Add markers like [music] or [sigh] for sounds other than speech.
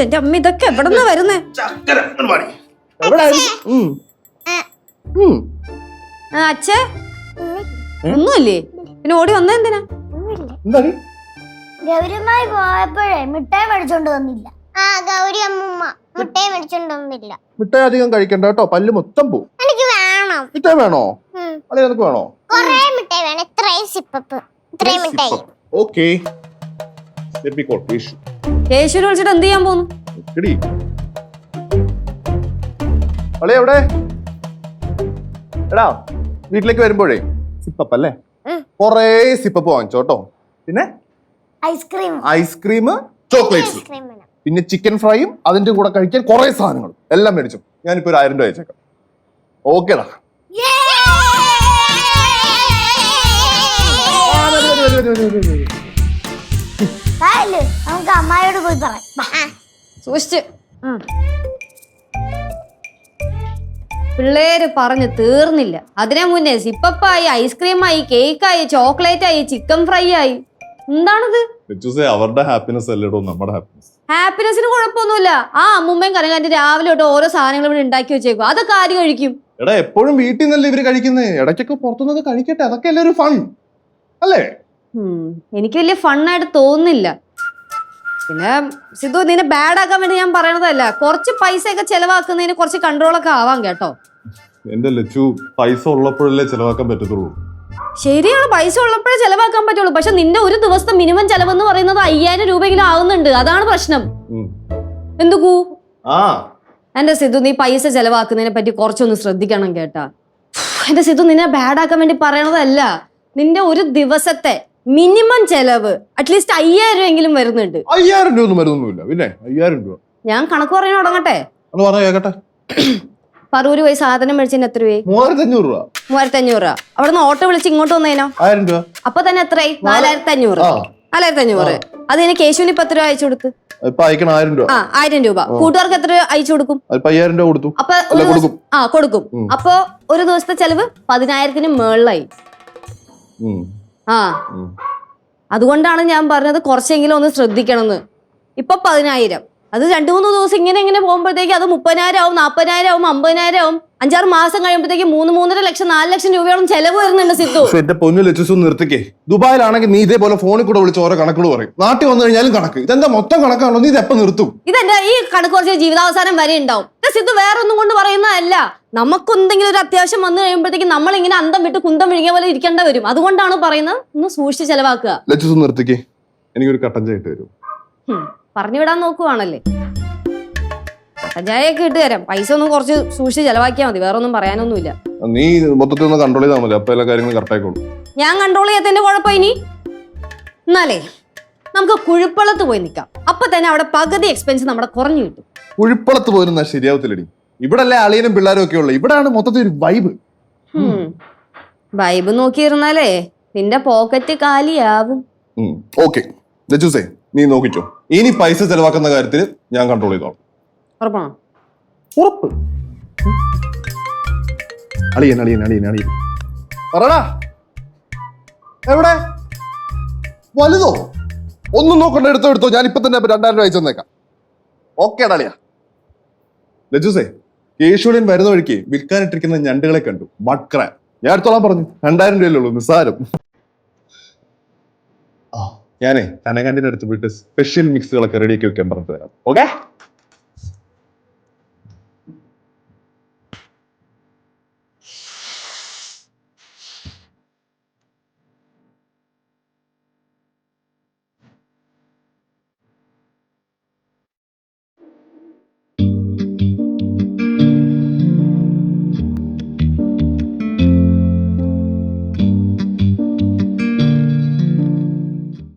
എന്റെ അമ്മ ഇതൊക്കെ വരുന്നേ. എവിടെ. ഉം. ആ, അച്ഛേ. ഒന്നുമില്ലേ? പിന്നെ ഓടി വന്ന എന്തിനാ? എന്താടി ഗൗരിമായി പോയപ്പോഴേ മിഠായി മേടിച്ചോണ്ട് തന്നില്ല ആ ഗൗരി അമ്മൂമ്മ മേടിച്ചോണ്ട് തന്നില്ല മിഠായി അധികം കഴിക്കണ്ട കേട്ടോ പല്ല് മൊത്തം പോവും. എനിക്ക് വേണം. മിഠായി വേണോ? അതെ അല്ലെ നിനക്ക് വേണോ? കുറേ മിഠായി വേണം. ഇത്രയും സിപ്പപ്പ് ഇത്രയും മിഠായി. ഓക്കെ കേശുവിനെ വിളിച്ചിട്ട് എന്ത് ചെയ്യാൻ എടി. അളെ എവിടെ? എടാ വീട്ടിലേക്ക് വരുമ്പോഴേ സിപ്പപ്പ് അല്ലേ. കൊറേ സിപ്പപ്പ് വാങ്ങിച്ചോട്ടോ പിന്നെ? ഐസ്ക്രീം. Ice cream chocolates. ഐസ്ക്രീം വേണം. പിന്നെ ചിക്കൻ ഫ്രൈയും അതിന്റെ കൂടെ കഴിക്കാൻ കുറെ സാധനങ്ങളും എല്ലാം മേടിച്ചു. ഞാനിപ്പോ ഒരു ആയിരം രൂപ അയച്ചേക്കാം. ഓക്കേടാ നമുക്ക് അമ്മായിയോട് പോയി പറയാം. സൂക്ഷിച്ച്. പിള്ളേര് പറഞ്ഞു തീർന്നില്ല. അതിനെ മുന്നേ സിപ്പപ്പായി ഐസ്ക്രീമായി കേക്കായി ചോക്ലേറ്റ് ആയി ചിക്കൻ ഫ്രൈ ആയി എന്താണത് അവരുടെ ഹാപ്പിനെസ് അല്ലേടോ നമ്മുടെ ഹാപ്പിനെസ് ഹാപ്പിനെസ്സിന് കുഴപ്പമൊന്നുമില്ല. ആ അമ്മുമ്മയും കനകാന്റി രാവിലെ തൊട്ട് ഓരോ സാധനങ്ങളും ഇവിടെ ഉണ്ടാക്കി വെച്ചേക്കും. അതൊക്കെ ആര് കഴിക്കും? എടാ എപ്പോഴും വീട്ടിൽ നിന്നല്ലേ ഇവർ കഴിക്കുന്നത് ഇടയ്ക്കൊക്കെ പുറത്തുനിന്നൊക്കെ കഴിക്കട്ടെ. അതൊക്കെ അല്ലേ ഒരു ഫൺ അല്ലേ? എനിക്ക് വലിയ ഫണ്ണായിട്ട് തോന്നുന്നില്ല. പിന്നെ സിദ്ധു നിന്നെ ബാഡ് ആക്കാൻ വേണ്ടി ഞാൻ പറയണതല്ല. കുറച്ച് പൈസ ഒക്കെ ചെലവാക്കുന്നതിന് കുറച്ച് കൺട്രോൾ ഒക്കെ ആവാം കേട്ടോ. എന്റെ ലച്ചു പൈസ ഉള്ളപ്പോഴല്ലേ ചെലവാക്കാൻ പറ്റത്തുള്ളൂ. ശരിയാണ് പൈസ ഉള്ളപ്പോഴേ ചെലവാക്കാൻ പറ്റുള്ളൂ. പക്ഷെ നിന്റെ ഒരു ദിവസം മിനിമം ചെലവ് എന്ന് പറയുന്നത് അയ്യായിരം രൂപയെങ്കിലും ആവുന്നുണ്ട്. അതാണ് പ്രശ്നം. എന്തുകൂ എന്റെ സിദ്ധു നീ പൈസ ചെലവാക്കുന്നതിനെ പറ്റി കുറച്ചൊന്ന് ശ്രദ്ധിക്കണം കേട്ടാ. എന്റെ സിദ്ധു നിന്നെ ബാഡ് ആക്കാൻ വേണ്ടി പറയണതല്ല. നിന്റെ ഒരു ദിവസത്തെ മിനിമം ചെലവ് അറ്റ്ലീസ്റ്റ് അയ്യായിരം രൂപയെങ്കിലും വരുന്നുണ്ട്. അയ്യായിരം രൂപ ഒന്നും വരുന്നൊന്നുമില്ല. പിന്നെ അയ്യായിരം രൂപ. ഞാൻ കണക്ക് പറയാൻ തുടങ്ങട്ടെ? അത് പറഞ്ഞ കേക്കട്ടെ. [clears throat] പറൂര് പോയി സാധനം മേടിച്ചതിന് എത്ര രൂപ മൂവായിരത്തഞ്ഞൂറ് രൂപ. മൂവായിരത്തി അഞ്ഞൂറ് രൂപ. അവിടെ നിന്ന് ഓട്ടോ വിളിച്ച് ഇങ്ങോട്ട് വന്നേനോ? ആയിരം രൂപ. അപ്പൊ തന്നെ എത്രയായി നാലായിരത്തി അഞ്ഞൂറ് നാലായിരത്തി അഞ്ഞൂറ് അത് ഇനി കേശുവിന് ഇപ്പൊ എത്ര രൂപ അയച്ചു കൊടുത്ത്? ഇപ്പൊ അയക്കണം ആയിരം രൂപ. ആ ആയിരം രൂപ. കൂട്ടുകാർക്ക് എത്ര രൂപ അയച്ചു കൊടുക്കും? അയ്യായിരം രൂപ കൊടുത്തു. അപ്പൊ. ആ കൊടുക്കും. അപ്പൊ ഒരു ദിവസത്തെ ചെലവ് പതിനായിരത്തിന് മേളിലായി ആ. അതുകൊണ്ടാണ് ഞാൻ പറഞ്ഞത് കുറച്ചെങ്കിലും ഒന്ന് ശ്രദ്ധിക്കണമെന്ന്. ഇപ്പൊ പതിനായിരം. അത് രണ്ടു മൂന്ന് ദിവസം ഇങ്ങനെ ഇങ്ങനെ പോകുമ്പോഴത്തേക്ക് അത് മുപ്പതിനായിരം ആവും നാൽപ്പതിനായിരം ആവും അമ്പതിനായിരം ആവും. അഞ്ചാറ് മാസം കഴിയുമ്പോഴത്തേക്ക് മൂന്ന് മൂന്നര ലക്ഷം നാല് ലക്ഷം രൂപയോളം ചെലവ് വരുന്നുണ്ട് സിദ്ധു. എന്റെ പൊന്നു ഒന്ന് നിർത്തിക്കേ. ദുബായിലാണെങ്കിൽ നീ ഇതേപോലെ ഫോണിൽ കൂടെ വിളിച്ച് ഓരോ കണക്കുകൾ പറയും. നാട്ടിൽ വന്നു കഴിഞ്ഞാലും കണക്ക്. ഇതെന്താ മൊത്തം കണക്കാണോ? നീ ഇതെപ്പം നിർത്തും? ഇതെന്റെ ഈ കണക്ക് കുറച്ച് ജീവിതാവസാനം വരെ ഉണ്ടാവും. സിദ്ധു വേറെ ഒന്നും കൊണ്ട് പറയുന്നതല്ല. നമുക്ക് എന്തെങ്കിലും ഒരു അത്യാവശ്യം വന്നു കഴിയുമ്പോഴത്തേക്ക് നമ്മൾ ഇങ്ങനെ അന്തം വിട്ട് കുന്തം വിഴുങ്ങിയ പോലെ ഇരിക്കേണ്ട വരും. അതുകൊണ്ടാണ് പറയുന്നത് ഒന്ന് സൂക്ഷിച്ച് ചെലവാക്കുക. ഒന്ന് നിർത്തിക്കേ. എനിക്കൊരു കട്ടൻ വരും പറഞ്ഞു വിടാൻ നോക്കുവാണല്ലേ? അജായൊക്കെ ഇട്ട് തരാം. പൈസ ഒന്നും കുറച്ച് സൂക്ഷിച്ച് ചെലവാക്കിയാൽ മതി. വേറെ ഒന്നും പറയാനൊന്നുമില്ല. നീ മൊത്തത്തിൽ ഒന്ന് കൺട്രോൾ ചെയ്താൽ മതി. അപ്പൊ എല്ലാ കാര്യങ്ങളും കറക്റ്റ് ആയിക്കോളും. ഞാൻ കൺട്രോൾ ചെയ്യാത്തതിന്റെ കുഴപ്പം ഇനി? എന്നാലേ നമുക്ക് കുഴിപ്പള്ളത്ത് പോയി നിൽക്കാം അപ്പൊ തന്നെ അവിടെ പകുതി എക്സ്പെൻസ് നമ്മുടെ കുറഞ്ഞു കിട്ടും. കുഴിപ്പളത്ത് പോയിരുന്ന ശരിയാവത്തില്ലടി. ഇവിടെ അല്ലേ അളിയനും പിള്ളേരും ഒക്കെ ഉള്ളത് ഇവിടാണ് മൊത്തത്തിൽ ഒരു വൈബ് വൈബ് നോക്കിയിരുന്നാലേ നിന്റെ പോക്കറ്റ് കാലിയാവും. ഓക്കെ നീ നോക്കിച്ചോ ഇനി പൈസ ചെലവാക്കുന്ന കാര്യത്തിൽ ഞാൻ കൺട്രോൾ ചെയ്തോളാം. ഉറപ്പാണോ? ഉറപ്പ്. അളിയൻ അളിയൻ അളിയൻ അളിയൻ. പറടാ. എവിടെ? വലുതോ? ഒന്നും നോക്കണ്ട എടുത്തോ എടുത്തോ. ഞാൻ ഇപ്പൊ തന്നെ രണ്ടായിരം രൂപ അയച്ചു തന്നേക്കാം. ഓക്കേടാ അളിയ ലജുസേ കേശുവിൻ വരുന്ന വഴിക്ക് വിൽക്കാനിട്ടിരിക്കുന്ന ഞണ്ടുകളെ കണ്ടു. മഡ്ക്രാൻ ഞാൻ എടുത്തോളാൻ പറഞ്ഞു. രണ്ടായിരം രൂപയല്ലേ ഉള്ളൂ നിസ്സാരം. ഞാനേ തനകാന്റിന്റെ അടുത്ത് പോയിട്ട് സ്പെഷ്യൽ മിക്സുകളൊക്കെ റെഡിയാക്കി വെക്കാൻ പറഞ്ഞു തരാം ഓക്കെ